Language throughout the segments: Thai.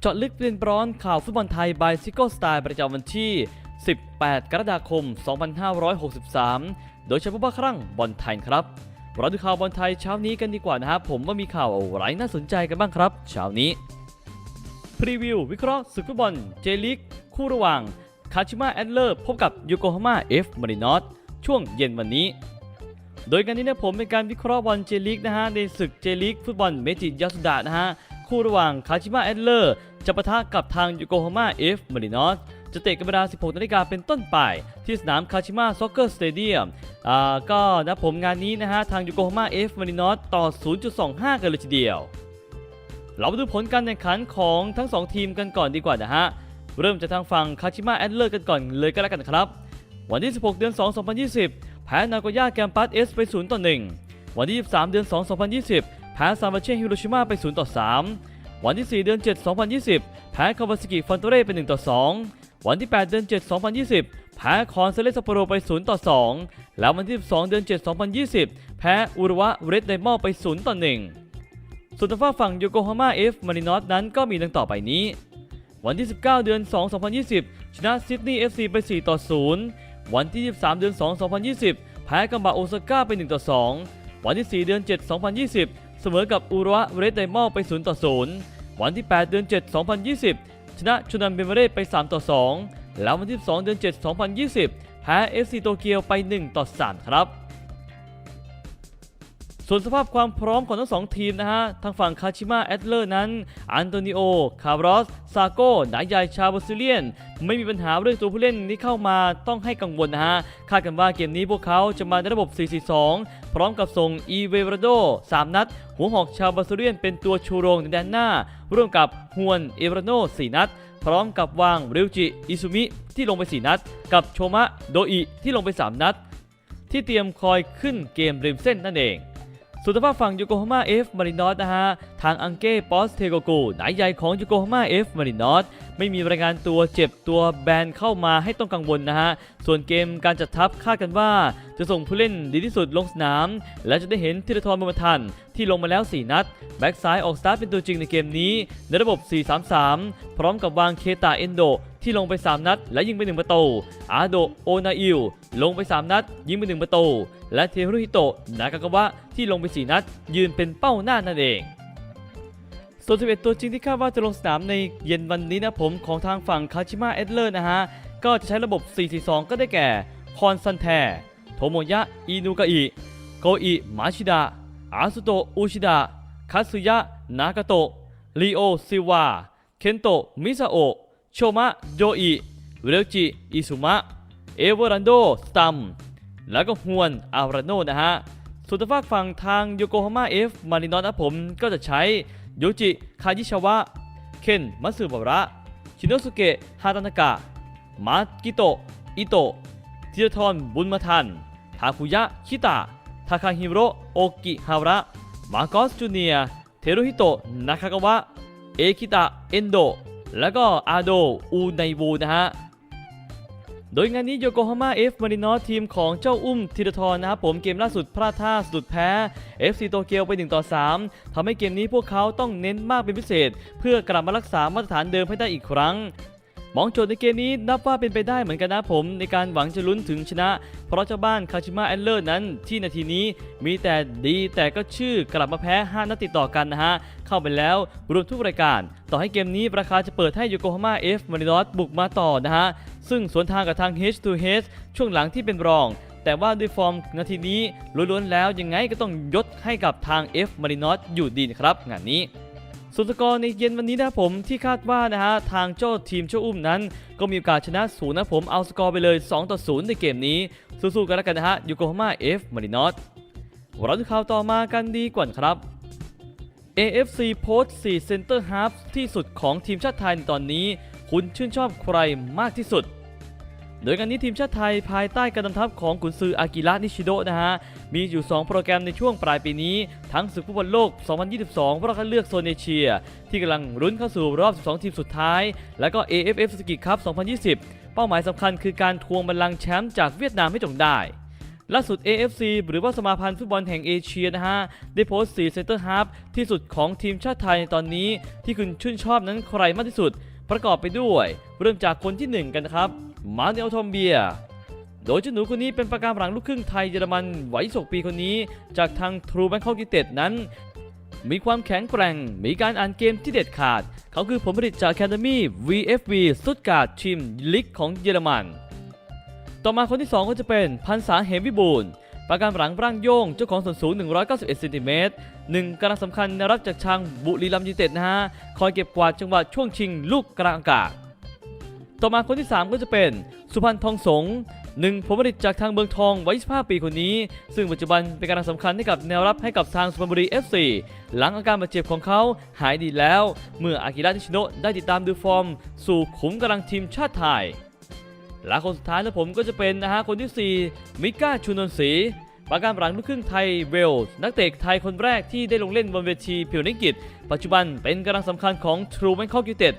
เจาะลึกประเด็นร้อนข่าวฟุตบอลไทยบายซิโก้สไตล์ประจำวันที่ 18 กรกฎาคม 2563 โดยเฉพาะบ้าครั่งบอลไทยครับเราดูข่าวบอลไทยเช้านี้กันดีกว่านะครับ ผมว่ามีข่าวอะไรน่าสนใจกันบ้างครับ เช้านี้พรีวิว วิเคราะห์ศึกฟุตบอลเจลิกคู่ระหว่างคาชิมะแอดเลอร์พบกับโยโกฮาม่าเอฟมารินอสช่วงเย็นวันนี้ โดยการนี้นี่ยผมเป็นการวิเคราะห์บอลเจลิกนะฮะในศึกเจลิกฟุตบอลเมจิยาสุดะนะฮะ คู่ระหว่างคาชิมะแอดเลอร์จะปะทะกับทางโยโกฮาม่าเอฟมารินอสจะเตะกันเวลา 16 นาฬิกาเป็นต้นไป ที่สนามคาชิมะซ็อกเกอร์สเตเดียมอ่าก็นะผมงานนี้นะฮะ ทางโยโกฮาม่าเอฟมารินอสต่อ 0.25 กันเลยทีเดียว เรามาดูผลการแข่งขันของทั้ง 2 ทีมกันก่อนดีกว่านะฮะ เริ่มจากทางฝั่งคาชิมะแอดเลอร์กันก่อนเลยก็แล้วกันครับ วันที่ 16 เดือน 2 2020 แพ้นาโกย่าแกมปัสเอสไป 0 ต่อ 1 วันที่ 23 เดือน 2 2020 แพ้ซามาเช่ฮิโรชิมาไป 0 ต่อ 3 วันที่ 4 เดือน 7 2020 แพ้คาวาซากิฟอนโตเร่ไป 1 ต่อ 2 วันที่ 8 เดือน 7 2020 แพ้คอนเซเลสซัปโปโรไป 0 ต่อ 2 แล้ววันที่ 12 เดือน 7 2020 แพ้อุรุวะเรดไดมอลไป 0 ต่อ 1 ส่วนทางฝั่งฝั่งโยโกฮาม่าเอฟมารินอสนั้นก็มีดังต่อไปนี้ วันที่ 19 เดือน 2 2020 ชนะซิดนีย์ FC ไป 4 ต่อ 0 วันที่ 23 เดือน 2 2020 แพ้กัมบะโอซาก้าไป 1 ต่อ 2 วันที่ 4 เดือน 7 2020 เสมอกับอุระเรดไดมอลไป 0 ต่อ 0 วันที่ 8 เดือน 7 2020 ชนะชูนันเบเมเร่ไป 3 ต่อ 2 แล้ววันที่ 2 เดือน 7 2020 แพ้เอฟซีโตเกียวไป 1 ต่อ 3 ครับ ส่วนสภาพความพร้อมของทั้งสองทีมนะฮะ ทางฝั่งคาชิมะแอดเลอร์นั้น อันโตนิโอ คาร์ลอส ซาโก้นายใหญ่ชาวบราซิเลียน ไม่มีปัญหาเรื่องตัวผู้เล่นที่เข้ามาต้องให้กังวลนะฮะ คาดกันว่าเกมนี้พวกเขาจะมาในระบบ 4-4-2 พร้อมกับส่งอีเวรโด 3 นัด หัวหอกชาวบราซิเลียนเป็นตัวชูโรงในแดนหน้า ร่วมกับฮวนเอเวรโน4นัด พร้อมกับวางริวจิ อิซุมิที่ลงไป 4 นัด กับโชมะ โดอิที่ลงไป 3 นัด ที่เตรียมคอยขึ้นเกมริมเส้นนั่นเอง ส่วนทางฝั่งโยโกฮาม่าเอฟมารินอสนะฮะ ทางอังเก้ปอสเทโกโกนายใหญ่ของโยโกฮาม่าเอฟมารินอสไม่มีรายงานตัวเจ็บตัวแบนเข้ามาให้ต้องกังวลนะฮะ ส่วนเกมการจัดทัพคาดกันว่า จะส่งผู้เล่นดีที่สุดลงสนาม และจะได้เห็นธีรทรบุญมาทันที่ลงมาแล้ว 4 นัด แบ็กซ้ายออกสตาร์ทเป็นตัวจริงในเกมนี้ ในระบบ 4-3-3 พร้อมกับวางเคตาเอนโด ที่ลงไป 3 นัด และยิงไป 1 ประตู อาโดโอนาอิลลงไป 3 นัด ยิงไป 1 ประตู และเทฮุรุฮิโตะนากากาวะที่ลงไป 4 นัด ยืนเป็นเป้าหน้านั่นเองส่วน11ตัวจริงที่คาดว่าจะลงสนามในเย็นวันนี้นะผมของทางฝั่งคาชิมะเอดเลอร์นะฮะ ก็จะใช้ระบบ 4-4-2 ก็ได้แก่ คอนซันแท โทโมยะ อินุกะอิโกอิมาชิดะ อาสุโตะ อุชิดะ คัตสึยะ นากาโตะลีโอ ซิวา เคนโตะ มิซาโอะ โชมะโดอิเวลจิอิซุมะเอเวอรันโดสตัมแล้วก็ฮวนอาราโนนะฮะส่วนทางฝากฝั่งทางโยโกฮาม่าเอฟมารินอสนะผมก็จะใช้โยจิคายิชาวะ เคนมัตสึบาระ ชิโนสุเกะฮาตานากะ มากิโตะอิโตะธีรทรบุญมาทันทาคุยะ คิตะ ทาคาฮิโรโอกิฮาระ มาโกสจูเนียเทโรฮิโตะ นากากาวะ เอคิตะ เอนโด แล้วก็อาโดอูไนวูนะฮะโดยงานนี้โยโกฮาม่าเอฟมารินอสทีมของเจ้าอุ้มธีรทรนะครับผมเกมล่าสุดพลาดท่าสุดแพ้ FC โตเกียวไป1ต่อ3ทำให้เกมนี้พวกเขาต้องเน้นมากเป็นพิเศษ เพื่อกลับมารักษามาตรฐานเดิมให้ได้อีกครั้ง มองโจทย์ในเกมนี้นับว่าเป็นไปได้เหมือนกันนะผม ในการหวังจะลุ้นถึงชนะ เพราะเจ้าบ้านคาชิมะแอนเลอร์นั้นที่นาทีนี้มีแต่ดีแต่ก็ชื่อกลับมาแพ้ 5 นัดติดต่อกันนะฮะ เข้าไปแล้วรวมทุกรายการ ต่อให้เกมนี้ราคาจะเปิดให้โยโกฮาม่าเอฟมารินอสบุกมาต่อนะฮะ ซึ่งสวนทางกับทาง H to H ช่วงหลังที่เป็นรองแต่ว่าด้วยฟอร์มนาทีนี้ล้วนๆแล้วยังไงก็ต้องยศให้กับทาง F m a r i n o s อยู่ดีนะครับงานนี้ ส่วนสกอร์ในเย็นวันนี้นะผมที่คาดว่านะฮะทางเจ้าทีมเจ้าอุ้มนั้น ก็มีโอกาสชนะศูนย์นะผมเอาสกอร์ไปเลย 2 ต่อ 0 ในเกมนี้สู้ๆกันแล้วกันนะฮะยูโกฮาม่าเอฟมารินอสเราดูข่าวต่อมากันดีกว่าครับ AFC โพสต์4เซนเตอร์ฮาฟที่สุดของทีมชาติไทยในตอนนี้ คุณชื่นชอบใครมากที่สุด โดยการนี้ทีมชาติไทยภายใต้การนำทัพของกุนซืออากิระนิชิโดะนะฮะ มีอยู่ 2 โปรแกรมในช่วงปลายปีนี้ ทั้งศึกฟุตบอลโลก 2022 รอบคัดเลือกโซนเอเชีย ที่กำลังรุ้นเข้าสู่รอบ 12 ทีมสุดท้าย แล้วก็ AFF สกิคัพ 2020 เป้าหมายสำคัญคือการทวงบัลลังก์แชมป์จากเวียดนามให้จงได้ล่าสุด AFC หรือว่าสมาพันธ์ฟุตบอลแห่งเอเชียนะฮะ ได้โพสต์4เซนเตอร์ฮาฟที่สุดของทีมชาติไทยในตอนนี้ ที่คุณชื่นชอบนั้นใครมากที่สุด ประกอบไปด้วย เริ่มจากคนทีหนึ่1 กันนะครับ มาเนลทอมเบีย โดยเจ้าหนูคนนี้เป็นประการหลังลูกครึ่งไทยเยอรมันวัย26ปีคนนี้ จากทางทรูแบงคอกยูเต็ดนั้น มีความแข็งแกร่ง มีการอ่านเกมที่เด็ดขาด เขาคือผลผลิตจาก Academy VFV สุดการ์ดทีมลิกของเยอรมัน ต่อมาคนที่ 2 ก็จะเป็นพันษาเหมวิบูลประการหลังร่างโยงเจ้าของส่วนสูง 191เซนติเมตรหนึ่งกำลังสำคัญในรับจากทางบุรีรัมย์ยูเต็ดนะฮะ คอยเก็บกวาดจังหวะช่วงชิงลูกกลางอากาศ ต่อมาคนที่ 3 ก็จะเป็นสุพันธ์ทองสงฆ์หนึ่งผลผลิตจากทางเมืองทองวัย25 ปีคนนี้ ซึ่งปัจจุบันเป็นกำลังสำคัญให้กับแนวรับให้กับทางสุพรรณบุรี FC หลังอาการบาดเจ็บของเขาหายดีแล้ว เมื่ออากิระนิชิโนะได้ติดตามดูฟอร์ม สู่ขุมกำลังทีมชาติไทยและคนสุดท้ายแล้วผมก็จะเป็นนะฮะคนที่ 4 มิก้าชูนนทศรีประการหลังลูกครึ่งไทยเวลส์นักเตะไทยคนแรกที่ได้ลงเล่นบนเวทีพิวนิกิจปัจจุบันเป็นกำลังสำคัญของ True Bangkok United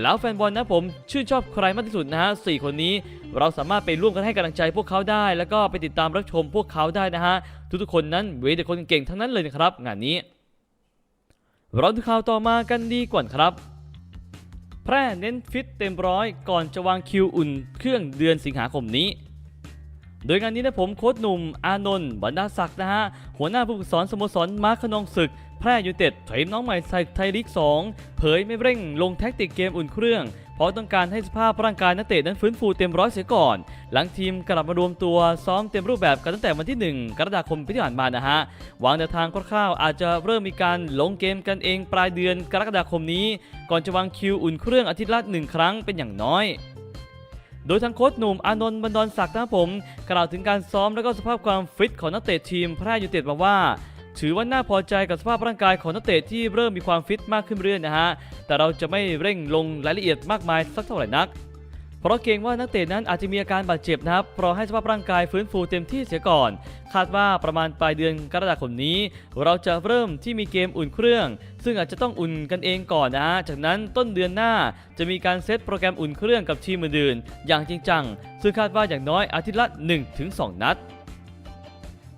แล้วแฟนบอลนะผมชื่นชอบใครมากที่สุดนะฮะสคนนี้ เราสามารถไปร่วมกันให้กำลังใจพวกเขาได้ แล้วก็ไปติดตามรับชมพวกเขาได้นะฮะทุกๆคนนั้นเวแต่คนเก่งทั้งนั้นเลยนะครับ งานนี้ เราดูข่าวต่อมากันดีกว่าครับ แพร่เน้นฟิตเต็มร้อยก่อนจะวางคิวอุ่นเครื่องเดือนสิงหาคมนี้โดยงานนี้นะผมโค้ชหนุ่มอานนท์บรรดาศักดิ์นะฮะ หัวหน้าผู้ฝึกสอนสโมสรมาร์คขนองศึก แพร่ยูเต็ดเทรนน้องใหม่ใส่ไทยลีก 2 เผยไม่เร่งลงแท็กติกเกมอุ่นเครื่อง เพราะต้องการให้สภาพร่างกายนักเตะนั้นฟื้นฟูเต็มร้อยเสียก่อน หลังทีมกลับมารวมตัวซ้อมเต็มรูปแบบกันตั้งแต่วันที่ 1 กรกฎาคมปีที่ผ่านมานะฮะวางแนวทางคร่าวๆอาจจะเริ่มมีการลงเกมกันเองปลายเดือนกรกฎาคมนี้ ก่อนจะวางคิวอุ่นเครื่องอาทิตย์ละหนึ่งครั้งเป็นอย่างน้อยโดยทางโค้ชหนุ่มอานนท์บรรดอนศักดิ์นะผม กล่าวถึงการซ้อมและก็สภาพความฟิตของนักเตะทีมแพร่ยูเต็ดมาว่า ถือว่าน่าพอใจกับสภาพร่างกายของนักเตะที่เริ่มมีความฟิตมากขึ้นเรื่อยนะฮะ แต่เราจะไม่เร่งลงรายละเอียดมากมายสักเท่าไหร่นัก เพราะเกรงว่านักเตะนั้นอาจจะมีอาการบาดเจ็บนะครับ รอให้สภาพร่างกายฟื้นฟูเต็มที่เสียก่อน คาดว่าประมาณปลายเดือนกรกฎาคมนี้ เราจะเริ่มที่มีเกมอุ่นเครื่อง ซึ่งอาจจะต้องอุ่นกันเองก่อนนะฮะ จากนั้นต้นเดือนหน้าจะมีการเซตโปรแกรมอุ่นเครื่องกับทีมอื่นๆอย่างจริงจัง ซึ่งคาดว่าอย่างน้อยอาทิตย์ละ 1-2 นัด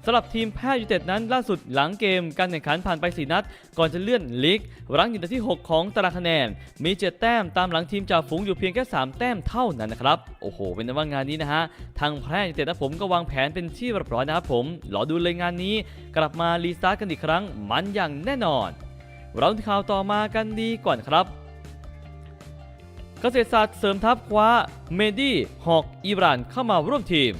สำหรับทีมแพทย์ยูเต็ดนั้นล่าสุดหลังเกมการแข่งขันผ่านไป 4 นัด ก่อนจะเลื่อนลีกรั้งอยู่ในที่ 6 ของตารางคะแนน มี 7 แต้มตามหลังทีมจ่าฝูงอยู่เพียงแค่ 3 แต้มเท่านั้นนะครับ โอ้โห เป็นว่างานนี้นะฮะ ทางแพทย์ยูเต็ดนะผมก็วางแผนเป็นที่เรียบร้อยนะครับผมรอดูเลยงานนี้ กลับมารีสตาร์ทกันอีกครั้งมันอย่างแน่นอน เราข่าวต่อมากันดีก่อนครับเกษตรศาสตร์เสริมทัพคว้าเมดี้ฮอกอิรานเข้ามาร่วมทีม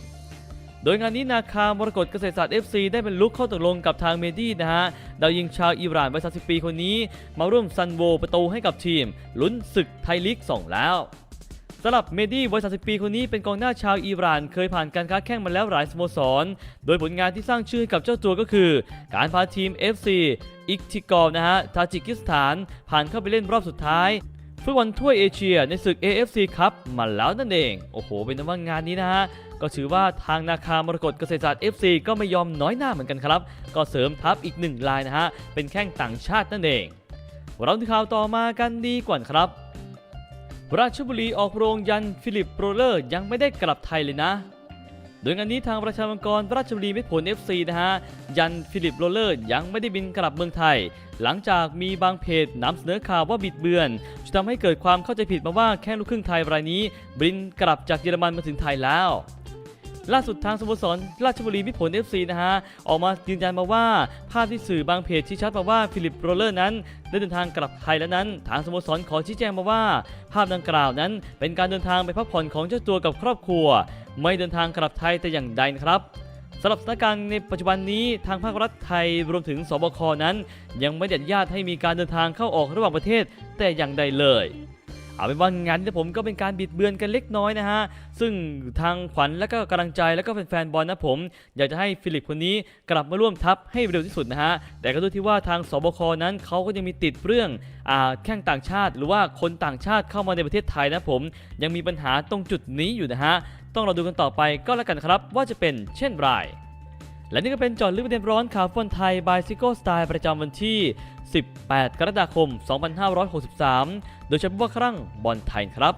โดยงานนี้นาคามรกตเกษตรศาสตร์ FC ได้เป็นลุกเข้าตกลงกับทางเมดี้นะฮะดาวยิงชาวอิหร่านวัย30ปีคนนี้ มาร่วมซันโวประตูให้กับทีม ลุ้นศึกไทยลีก 2 แล้วสำหรับเมดี้วัย 30 ปีคนนี้เป็นกองหน้าชาวอิหร่าน เคยผ่านการค้าแข่งมาแล้วหลายสโมสร โดยผลงานที่สร้างชื่อให้กับเจ้าตัวก็คือ การพาทีม FC อิกทิกอลนะฮะทาจิกิสถาน ผ่านเข้าไปเล่นรอบสุดท้ายฟุตบอลถ้วยเอเชียในศึก AFC ครับมาแล้วนั่นเอง โอ้โห เป็นว่างานนี้นะฮะ ก็ถือว่าทางนาคามรกตเกษตรศาสตร์ FC ก็ไม่ยอมน้อยหน้าเหมือนกันครับ ก็เสริมทัพอีกหนึ่งลายนะฮะ เป็นแข้งต่างชาตินั่นเอง เราที่ข่าวต่อมากันดีกว่าครับ ราชบุรีออกโรงยันฟิลิปโรเลอร์ยังไม่ได้กลับไทยเลยนะโดยงานนี้ทางประชามังกรราชบุรีมิตรผล FC นะฮะ ยันฟิลิปโรเลอร์ยังไม่ได้บินกลับเมืองไทย หลังจากมีบางเพจนำเสนอข่าวว่าบิดเบือนจนทำให้เกิดความเข้าใจผิดมาว่าแค่ลูกครึ่งไทยรายนี้ บินกลับจากเยอรมันมาถึงไทยแล้ว ล่าสุดทางสโมสรราชบุรีมิตรผล FC นะฮะออกมายืนยันมาว่า ภาพที่สื่อบางเพจชี้ชัดมาว่าฟิลิปโรเลอร์นั้น ได้เดินทางกลับไทยแล้วนั้น ทางสโมสรขอชี้แจงมาว่า ภาพดังกล่าวนั้น เป็นการเดินทางไปพักผ่อนของเจ้าตัวกับครอบครัว ไม่เดินทางกลับไทยแต่อย่างใดนะครับสำหรับสถานการณ์ในปัจจุบันนี้ทางภาครัฐไทยรวมถึงสบคนั้น ยังไม่อนุญาตให้มีการเดินทางเข้าออกระหว่างประเทศแต่อย่างใดเลย เอาเป็นว่างานนี้ผมก็เป็นการบิดเบือนกันเล็กน้อยนะฮะ ซึ่งทางขวัญและก็กำลังใจและก็แฟนๆบอลนะผม อยากจะให้ฟิลิปคนนี้กลับมาร่วมทัพให้เร็วที่สุดนะฮะ แต่ก็ดูที่ว่าทางสบคนั้นเขาก็ยังมีติดเรื่องอ่าแข้งต่างชาติ หรือว่าคนต่างชาติเข้ามาในประเทศไทยนะผม ยังมีปัญหาตรงจุดนี้อยู่นะฮะ ต้องรอดูกันต่อไปก็แล้วกันครับว่าจะเป็นเช่นไร และนี่ก็เป็นจอดลึกประเด็นร้อนข่าวฟุตบอลไทยบายซิโก้สไตล์ประจำวันที่ 18 กรกฎาคม 2563 โดยเฉพาะครั้งบอลไทยครับ